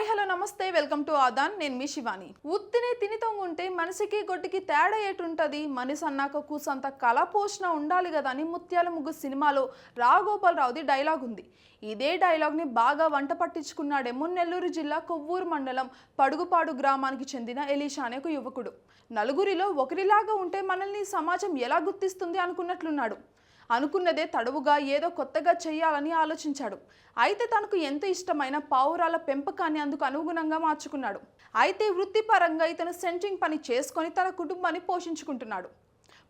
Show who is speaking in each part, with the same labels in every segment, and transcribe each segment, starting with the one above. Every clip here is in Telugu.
Speaker 1: హాయ్ హలో నమస్తే వెల్కమ్ టు ఆదాన్ నేను మీ శివాని. ఉత్తిని తినితొంగుంటే మనిషికి గొడ్డుకి తేడా ఏటుంటది? మనిషి అన్నాక కూసంత కళ పోషణ ఉండాలి కదా అని ముత్యాల ముగ్గు సినిమాలో రాఘోపాలరావుది డైలాగ్ ఉంది. ఇదే డైలాగ్ని బాగా వంట పట్టించుకున్నాడేమో నెల్లూరు జిల్లా కొవ్వూరు మండలం పడుగుపాడు గ్రామానికి చెందిన ఎలీషా అనే ఒక యువకుడు. నలుగురిలో ఒకరిలాగా ఉంటే మనల్ని సమాజం ఎలా గుర్తిస్తుంది అనుకున్నట్లున్నాడు. అనుకున్నదే తడవుగా ఏదో కొత్తగా చేయాలని ఆలోచించాడు. అయితే తనకు ఎంత ఇష్టమైన పావురాల పెంపకాన్ని అందుకు అనుగుణంగా మార్చుకున్నాడు. అయితే వృత్తిపరంగా ఇతను సెంట్రింగ్ పని చేసుకొని తన కుటుంబాన్ని పోషించుకుంటున్నాడు.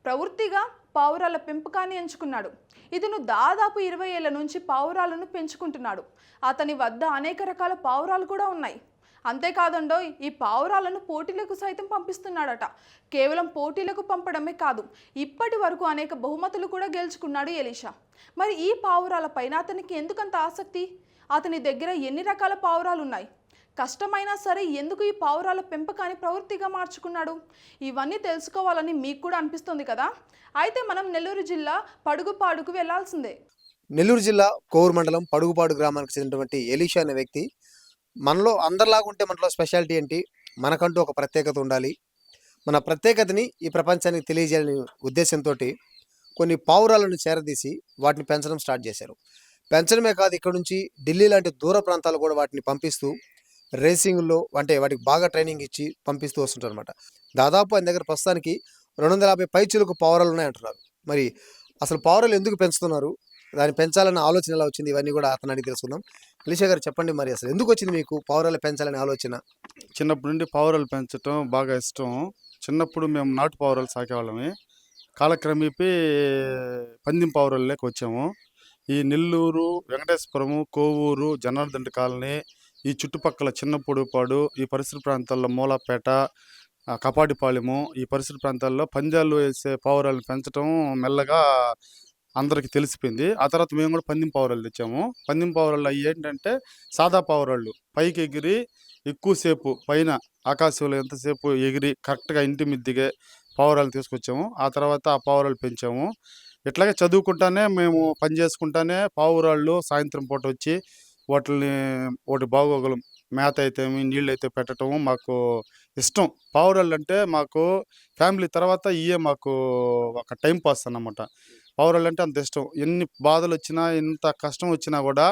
Speaker 1: ప్రవృత్తిగా పావురాల పెంపకాన్ని ఎంచుకున్నాడు. ఇతను దాదాపు ఇరవై ఏళ్ళ నుంచి పావురాలను పెంచుకుంటున్నాడు. అతని వద్ద అనేక రకాల పావురాలు కూడా ఉన్నాయి. అంతేకాదండో ఈ పావురాలను పోటీలకు సైతం పంపిస్తున్నాడట. కేవలం పోటీలకు పంపడమే కాదు ఇప్పటి వరకు అనేక బహుమతులు కూడా గెలుచుకున్నాడు ఎలీషా. మరి ఈ పావురాల పైన అతనికి ఎందుకంత ఆసక్తి? అతని దగ్గర ఎన్ని రకాల పావురాలు ఉన్నాయి కష్టమైనా సరే ఎందుకు ఈ పావురాల పెంపకాన్ని ప్రవృత్తిగా మార్చుకున్నాడు? ఇవన్నీ తెలుసుకోవాలని మీకు కూడా అనిపిస్తుంది కదా? అయితే మనం నెల్లూరు జిల్లా పడుగుపాడుకు వెళ్ళాల్సిందే.
Speaker 2: నెల్లూరు జిల్లా కోవూరు మండలం పడుగుపాడు గ్రామానికి చెందినటువంటి ఎలీషా అనే వ్యక్తి మనలో అందరిలాగా ఉంటే మనలో స్పెషాలిటీ ఏంటి? మనకంటూ ఒక ప్రత్యేకత ఉండాలి. మన ప్రత్యేకతని ఈ ప్రపంచానికి తెలియజేయాలనే ఉద్దేశంతో కొన్ని పావురాలను చేరదీసి వాటిని పెంచడం స్టార్ట్ చేశారు. పెంచడమే కాదు ఇక్కడ నుంచి ఢిల్లీ లాంటి దూర ప్రాంతాలు కూడా వాటిని పంపిస్తూ రేసింగ్లో అంటే వాటికి బాగా ట్రైనింగ్ ఇచ్చి పంపిస్తూ వస్తుంటారు అనమాట దాదాపు ఆయన దగ్గర ప్రస్తుతానికి రెండు వందల యాభై పైచులకు పావురాలు ఉన్నాయంటున్నారు. మరి అసలు పావురాలు ఎందుకు పెంచుతున్నారు? దాన్ని పెంచాలన్న ఆలోచన ఎలా వచ్చింది? ఇవన్నీ కూడా అతను అడిగి తెలుసుకుందాం. అలీషా గారు చెప్పండి మరి అసలు ఎందుకు వచ్చింది మీకు పావురాలు పెంచాలని ఆలోచన?
Speaker 3: చిన్నప్పటి నుండి పావురాలు పెంచడం బాగా ఇష్టం. చిన్నప్పుడు మేము నాటు పావురాలు సాకేవాళ్ళమే. కాలక్రమేపీ పందెం పావురాలలోకి వచ్చాము. ఈ నెల్లూరు వెంకటేశ్వరము కోవూరు జనార్దండ కాలనీ ఈ చుట్టుపక్కల చిన్న ఈ పరిసర ప్రాంతాల్లో మూలాపేట కపాటిపాలెము ఈ పరిసర ప్రాంతాల్లో పంజాలు వేసే పావురాలను పెంచడం మెల్లగా అందరికీ తెలిసిపోయింది. ఆ తర్వాత మేము కూడా పందెం పావురాలు తెచ్చాము. పందెం పావురాలు అవి ఏంటంటే సాదా పావురాళ్ళు. పైకి ఎగిరి ఎక్కువసేపు పైన ఆకాశంలో ఎంతసేపు ఎగిరి కరెక్ట్గా ఇంటి మిద్దిగే పావురాలు తీసుకొచ్చాము. ఆ తర్వాత ఆ పావురాలు పెంచాము. ఇట్లాగే చదువుకుంటానే మేము పని చేసుకుంటానే పావురాళ్ళు సాయంత్రం పూట వచ్చి వాటిని వాటి బాగోగులం మేత అయితే నీళ్ళు అయితే పెట్టడం మాకు ఇష్టం. పావురాళ్ళు అంటే మాకు ఫ్యామిలీ తర్వాత ఇయే మాకు ఒక టైం పాస్ అన్నమాట. పావురాలు అంటే అంత ఇష్టం. ఎన్ని బాధలు వచ్చినా ఎంత కష్టం వచ్చినా కూడా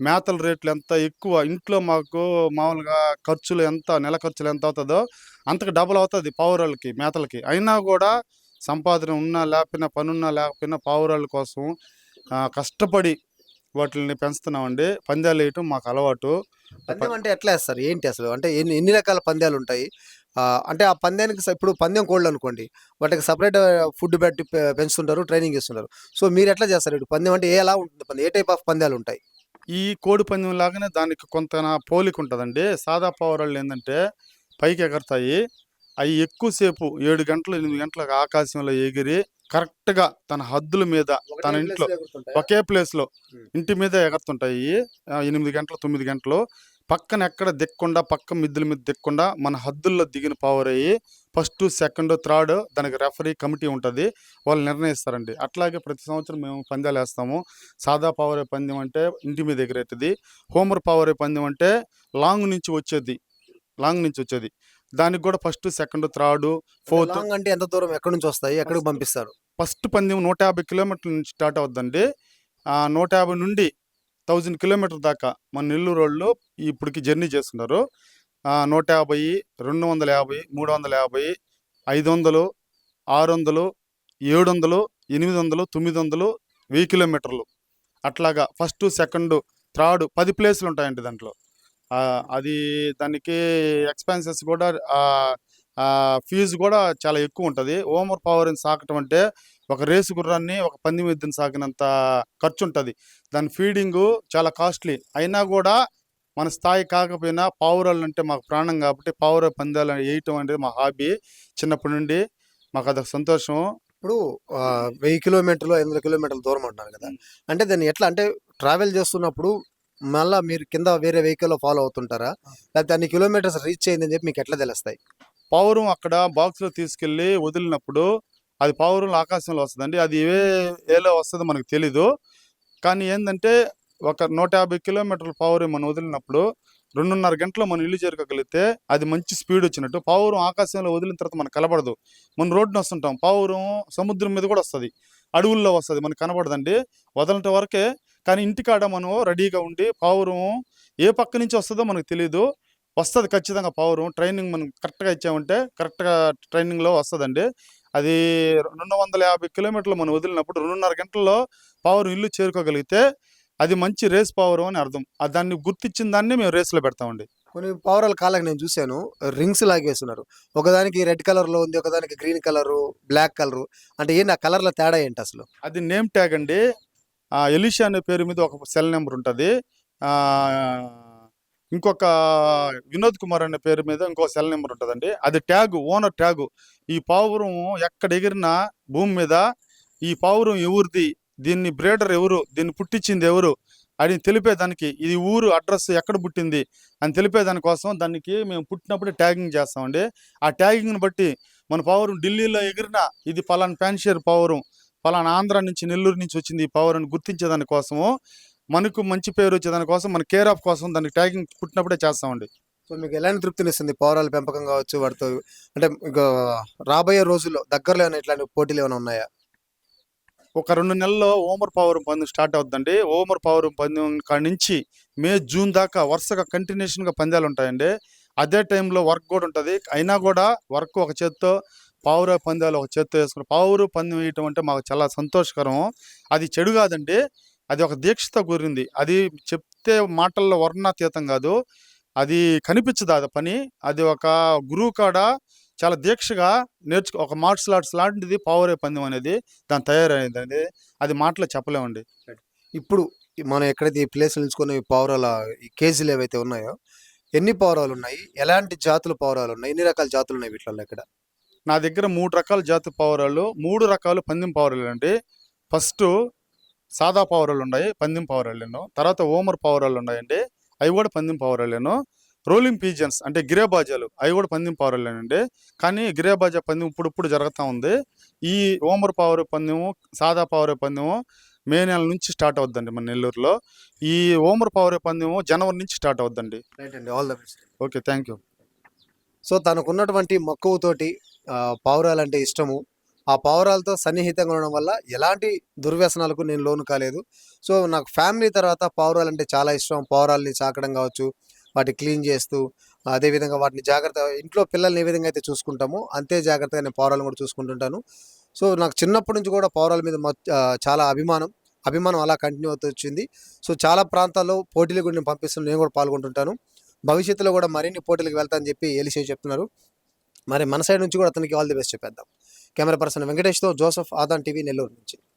Speaker 3: మేతల రేట్లు ఎంత ఎక్కువ ఇంట్లో మాకు మామూలుగా ఖర్చులు ఎంత నెల ఖర్చులు ఎంత అవుతుందో అంతకు డబుల్ అవుతుంది పావురాలకి మేతలకి. అయినా కూడా సంపాదన ఉన్నా లేకపోయినా పనున్నా లేకపోయినా పావురాల కోసం కష్టపడి వాటిని పెంచుతున్నామండి. పందాలు వేయటం మాకు అలవాటు.
Speaker 2: పందెం అంటే ఎట్లా వేస్తారు ఏంటి అసలు? అంటే ఎన్ని ఎన్ని రకాల పందాలు ఉంటాయి అంటే ఆ పందానికి ఇప్పుడు పందెం కోళ్ళు అనుకోండి వాటికి సపరేట్ ఫుడ్ పెట్టి పెంచుతుంటారు ట్రైనింగ్ ఇస్తుంటారు. సో మీరు ఎట్లా చేస్తారు? ఇప్పుడు పందెం అంటే ఎలా ఉంటుంది పందెం? ఏ టైప్ ఆఫ్ పందాలు ఉంటాయి?
Speaker 3: ఈ కోడి పందెం లాగానే దానికి కొంత పోలిక ఉంటుందండి. సాదా పావురాళ్ళు ఏంటంటే పైకి ఎగరతాయి అవి ఎక్కువసేపు ఏడు గంటలు ఎనిమిది గంటలకు ఆకాశంలో ఎగిరి కరెక్ట్గా తన హద్దుల మీద తన ఇంట్లో ఒకే ప్లేస్లో
Speaker 2: ఉమ్.
Speaker 3: ఇంటి మీద ఎగరుతుంటాయి. ఎనిమిది గంటలు తొమ్మిది గంటలు పక్కన ఎక్కడ దిక్కుండా పక్క మిద్దుల మీద దిక్కుండా మన హద్దుల్లో దిగిన పావురయ్యి ఫస్ట్ సెకండ్ థర్డ్ దానికి రెఫరీ కమిటీ ఉంటుంది. వాళ్ళు నిర్ణయిస్తారండి. అట్లాగే ప్రతి సంవత్సరం మేము పందాలు వేస్తాము. సాదా పావురే పందెం అంటే ఇంటి మీద ఎగిరేది హోమర్ పావురే పందెం అంటే లాంగ్ నుంచి వచ్చేది. లాంగ్ నుంచి వచ్చేది. దానికి కూడా first second third fourth
Speaker 2: long అంటే ఎంత దూరం? ఎక్కడి నుంచి వస్తాయి? ఎక్కడికి పంపిస్తారు?
Speaker 3: ఫస్ట్ పందెం నూట యాభై కిలోమీటర్ల నుంచి స్టార్ట్ అవుద్దండి. నూట యాభై నుండి థౌజండ్ కిలోమీటర్ దాకా మన నెల్లూరు వాళ్ళు ఇప్పటికి జర్నీ చేస్తున్నారు. నూట యాభై రెండు వందల యాభై మూడు వందల యాభై ఐదు వందలు ఆరు వందలు ఏడు వందలు ఎనిమిది వందలు తొమ్మిది వందలు వెయ్యి కిలోమీటర్లు. అట్లాగా ఫస్ట్ సెకండ్ థర్డ్ పది ప్లేసులు ఉంటాయండి దాంట్లో. అది దానికి ఎక్స్పెన్సెస్ కూడా ఫీజు కూడా చాలా ఎక్కువ ఉంటుంది. ఓమర్ పవర్ని సాకటం అంటే ఒక రేసు గుర్రాన్ని ఒక పంది ఎద్దుని సాకినంత ఖర్చు ఉంటుంది దాని ఫీడింగు చాలా కాస్ట్లీ. అయినా కూడా మన స్థాయి కాకపోయినా పావురాలు అంటే మాకు ప్రాణం కాబట్టి పావుర పందాలు వేయటం అనేది మా హాబీ చిన్నప్పటి నుండి. మాకు అదొక సంతోషం.
Speaker 2: ఇప్పుడు వెయ్యి కిలోమీటర్లు ఐదు వందల కిలోమీటర్ల దూరం అంటున్నారు కదా. అంటే దాన్ని ఎట్లా అంటే ట్రావెల్ చేస్తున్నప్పుడు మళ్ళా మీరు కింద వేరే వెహికల్లో ఫాలో అవుతుంటారా? లేకపోతే అన్ని కిలోమీటర్స్ రీచ్ అయిందని చెప్పి మీకు ఎట్లా తెలుస్తాయి?
Speaker 3: పావురం అక్కడ బాక్స్లో తీసుకెళ్ళి వదిలినప్పుడు అది పావురం ఆకాశంలో వస్తుందండి. అది ఏ ఏలో వస్తుందో మనకు తెలీదు. కానీ ఏంటంటే ఒక నూట యాభై కిలోమీటర్ల పావురం మనం వదిలినప్పుడు రెండున్నర గంటలో మనం ఇల్లు చేరుకోగలిగితే అది మంచి స్పీడ్ వచ్చినట్టు. పావురం ఆకాశంలో వదిలిన తర్వాత మనకు కనబడదు. మనం రోడ్డున వస్తుంటాం. పావురం సముద్రం మీద కూడా వస్తుంది. అడవుల్లో వస్తుంది. మనకు కనబడదండి. వదలంట వరకే. కానీ ఇంటికాడ మనం రెడీగా ఉండి పావురం ఏ పక్క నుంచి వస్తుందో మనకు తెలియదు వస్తుంది ఖచ్చితంగా పావురం ట్రైనింగ్ మనం కరెక్ట్గా ఇచ్చామంటే కరెక్ట్గా ట్రైనింగ్లో వస్తుందండి. అది రెండు వందల యాభై కిలోమీటర్లు మనం వదిలినప్పుడు రెండున్నర గంటల్లో పావురం ఇల్లు చేరుకోగలిగితే అది మంచి రేస్ పావురం అని అర్థం. ఆ దాన్ని గుర్తించిన దాన్ని మేము రేస్లో పెడతామండి.
Speaker 2: కొన్ని పావురాల కాళ్ళకి నేను చూశాను. రింగ్స్ లాగేస్తున్నారు. ఒకదానికి రెడ్ కలర్లో ఉంది ఒకదానికి గ్రీన్ కలర్ బ్లాక్ కలర్ అంటే ఏంటి ఆ కలర్ల తేడా ఏంటి అసలు?
Speaker 3: అది నేమ్ ట్యాగ్ అండి. ఎలిషా అనే పేరు మీద ఒక సెల్ నెంబర్ ఉంటుంది. ఇంకొక వినోద్ కుమార్ అనే పేరు మీద ఇంకో సెల్ నెంబర్ ఉంటుందండి. అది ట్యాగ్ ఓనర్ ట్యాగ్. ఈ పావురం ఎక్కడ ఎగిరినా భూమి మీద ఈ పావురం ఎవరిది దీన్ని బ్రేడర్ ఎవరు దీన్ని పుట్టించింది ఎవరు అని తెలిపేదానికి ఇది ఊరు అడ్రస్ ఎక్కడ పుట్టింది అని తెలిపేదాని కోసం దానికి మేము పుట్టినప్పుడే ట్యాగింగ్ చేస్తామండి. ఆ ట్యాగింగ్ని బట్టి మన పావురం ఢిల్లీలో ఎగిరినా ఇది పలానా ఫ్యాన్షియర్ పావురం పలానా ఆంధ్ర నుంచి నెల్లూరు నుంచి వచ్చింది ఈ పావురాన్ని గుర్తించేదానికోసము గుర్తించేదాని కోసము మనకు మంచి పేరు వచ్చేదాని కోసం మన కేర్ ఆఫ్ కోసం దానికి ట్యాగింగ్ పుట్టినప్పుడే చేస్తామండి.
Speaker 2: సో మీకు ఎలాంటి తృప్తినిస్తుంది పావురాల పెంపకం కావచ్చు వాటితో అంటే రాబోయే రోజుల్లో దగ్గరలో ఏమైనా ఇట్లాంటి పోటీలు ఏమైనా ఉన్నాయా?
Speaker 3: ఒక రెండు నెలల్లో ఓమర్ పవర్ పందెం స్టార్ట్ అవుతుందండి. ఓమర్ పవర్ పందెం కాడి నుంచి మే జూన్ దాకా వరుసగా కంటిన్యూషన్గా పందాలు ఉంటాయండి. అదే టైంలో వర్క్ కూడా ఉంటుంది. అయినా కూడా వర్క్ ఒక చేత్తో పావుర పందాలు ఒక చేత్తో వేసుకుని పావురు పందెం వేయటం అంటే మాకు చాలా సంతోషకరం. అది చెడు కాదండి. అది ఒక దీక్షతో కూరింది అది చెప్తే మాటల్లో వర్ణాతీతం కాదు. అది కనిపించదు అది పని. అది ఒక గురువు కాడ చాలా దీక్షగా నేర్చుకో ఒక మార్షల్ ఆర్ట్స్ లాంటిది పావురే పందెం అనేది దాని తయారైంది అనేది అది మాటలో చెప్పలేమండి.
Speaker 2: ఇప్పుడు మనం ఎక్కడైతే ఈ ప్లేస్ నిలుచుకున్న ఈ పావురాల ఈ కేజీలు ఏవైతే ఉన్నాయో ఎన్ని పావురాలు ఉన్నాయి ఎలాంటి జాతుల పావురాలు ఉన్నాయి ఎన్ని రకాల జాతులు ఉన్నాయి వీటిలో ఇక్కడ
Speaker 3: నా దగ్గర మూడు రకాల జాతి పావురాలు మూడు రకాలు పందెం పావురాలు అండి ఫస్ట్ సాదా పావురాలు ఉన్నాయి పందెం పావురాలేను తర్వాత ఓమర్ పావురాలు ఉన్నాయండి అవి కూడా పందెం పావురాలేను రోలింగ్ పీజన్స్ అంటే గిరేబాజాలు అవి కూడా పందెం పావురాలేనండి కానీ గిరేబాజా పందెం ఇప్పుడు ఇప్పుడు జరుగుతూ ఉంది. ఈ ఓమర్ పావుర పందెము సాదా పావుర పందెము మే నెల నుంచి స్టార్ట్ అవుద్దండి మన నెల్లూరులో. ఈ ఓమర్ పావుర పందెము జనవరి నుంచి స్టార్ట్ అవుద్దండి.
Speaker 2: రైట్ అండి all the best
Speaker 3: okay thank you.
Speaker 2: So తనకున్నటువంటి మక్కువతోటి పావురాలంటే ఇష్టము. ఆ పావురాలతో సన్నిహితంగా ఉండడం వల్ల ఎలాంటి దుర్వ్యసనాలకు నేను లోను కాలేదు. సో నాకు ఫ్యామిలీ తర్వాత పావురాలు అంటే చాలా ఇష్టం. పావురాల్ని చాకడం కావచ్చు వాటి క్లీన్ చేస్తూ అదేవిధంగా వాటిని జాగ్రత్త ఇంట్లో పిల్లల్ని ఏ విధంగా అయితే చూసుకుంటామో అంతే జాగ్రత్తగా నేను పావురాలను కూడా చూసుకుంటుంటాను. సో నాకు చిన్నప్పటి నుంచి కూడా పావురాల మీద చాలా అభిమానం అభిమానం అలా కంటిన్యూ అవుతూ వచ్చింది. సో చాలా ప్రాంతాల్లో పోటీలు కూడా నేను పంపిస్తున్నాను నేను కూడా పాల్గొంటుంటాను. భవిష్యత్తులో కూడా మరిన్ని పోటీలకు వెళ్తానని చెప్పి ఎలిసే చెప్తున్నారు. మరి మన సైడ్ నుంచి కూడా అతనికి ఆల్ ది బెస్ట్ చెప్పేద్దాం. కెమెరా పర్సన్ వెంకటేష్తో జోసఫ్ ఆదాన్ టీవీ నెల్లూరు నుంచి.